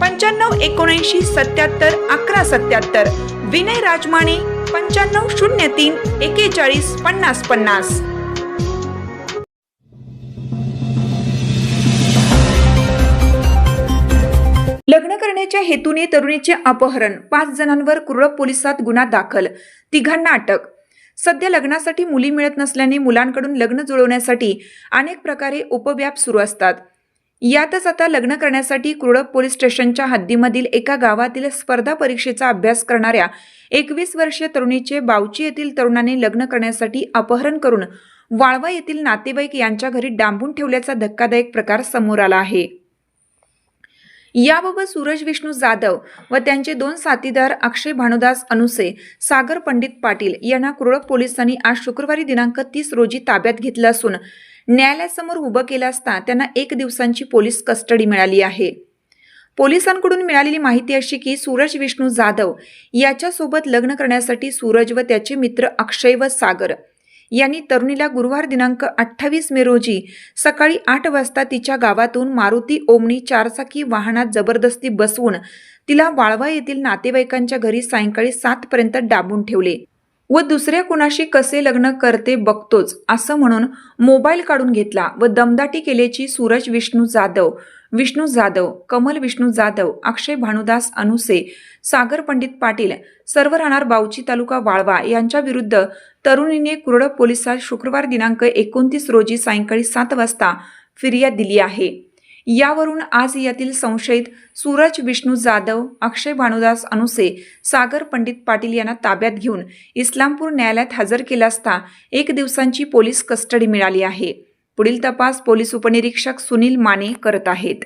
पंच्याण्णव एकोणऐंशी सत्याहत्तर अकरा सत्याहत्तर. विनय राजमाने पंच्याण्णव शून्य तीन एकेचाळीस पन्नास पन्नास. लग्न करण्याच्या हेतूने तरुणीचे अपहरण. पाच जणांवर कुरळ पोलिसात गुन्हा दाखल. तिघांना अटक. सध्या लग्नासाठी मुली मिळत नसल्याने मुलांकडून लग्न जुळवण्यासाठी अनेक प्रकारे उपव्याप सुरू असतात. यातच आता लग्न करण्यासाठी कुरळप पोलीस स्टेशनच्या हद्दीमधील एका गावातील स्पर्धा परीक्षेचा अभ्यास करणाऱ्या एकवीस वर्षीय तरुणीचे बावची येथील तरुणाने लग्न करण्यासाठी अपहरण करून वाळवा येथील नातेवाईक यांच्या घरी डांबून ठेवल्याचा धक्कादायक प्रकार समोर आला आहे. याबाबत सूरज विष्णू जाधव व त्यांचे दोन साथीदार अक्षय भानुदास अनुसे सागर पंडित पाटील यांना कुरळक पोलिसांनी आज शुक्रवारी दिनांक तीस रोजी ताब्यात घेतलं असून न्यायालयासमोर उभं केलं असता त्यांना एक दिवसांची पोलीस कस्टडी मिळाली आहे. पोलिसांकडून मिळालेली माहिती अशी की सूरज विष्णू जाधव याच्यासोबत लग्न करण्यासाठी सूरज व त्याचे मित्र अक्षय व सागर यांनी तरुणीला गुरुवार दिनांक अठ्ठावीस मे रोजी सकाळी आठ वाजता तिच्या गावातून मारुती ओमनी चारचाकी वाहनात जबरदस्ती बसवून तिला वाळवा येथील नातेवाईकांच्या घरी सायंकाळी सातपर्यंत डाबून ठेवले. व दुसऱ्या कुणाशी कसे लग्न करते बघतोच असं म्हणून मोबाईल काढून घेतला व दमदाटी केल्याची सूरज विष्णू जाधव विष्णू जाधव कमल विष्णू जाधव अक्षय भानुदास अनुसे सागर पंडित पाटील सर्व राहणार बावची तालुका वाळवा यांच्या विरुद्ध तरुणीने कुरड पोलिसात शुक्रवार दिनांक एकोणतीस रोजी सायंकाळी सात वाजता फिर्याद दिली आहे. यावरून आज यातील संशयित सूरज विष्णू जाधव अक्षय भानुदास अनुसे सागर पंडित पाटील यांना ताब्यात घेऊन इस्लामपूर न्यायालयात हजर केला असता एक दिवसांची पोलीस कस्टडी मिळाली आहे. पुढील तपास पोलीस उपनिरीक्षक सुनील माने करत आहेत.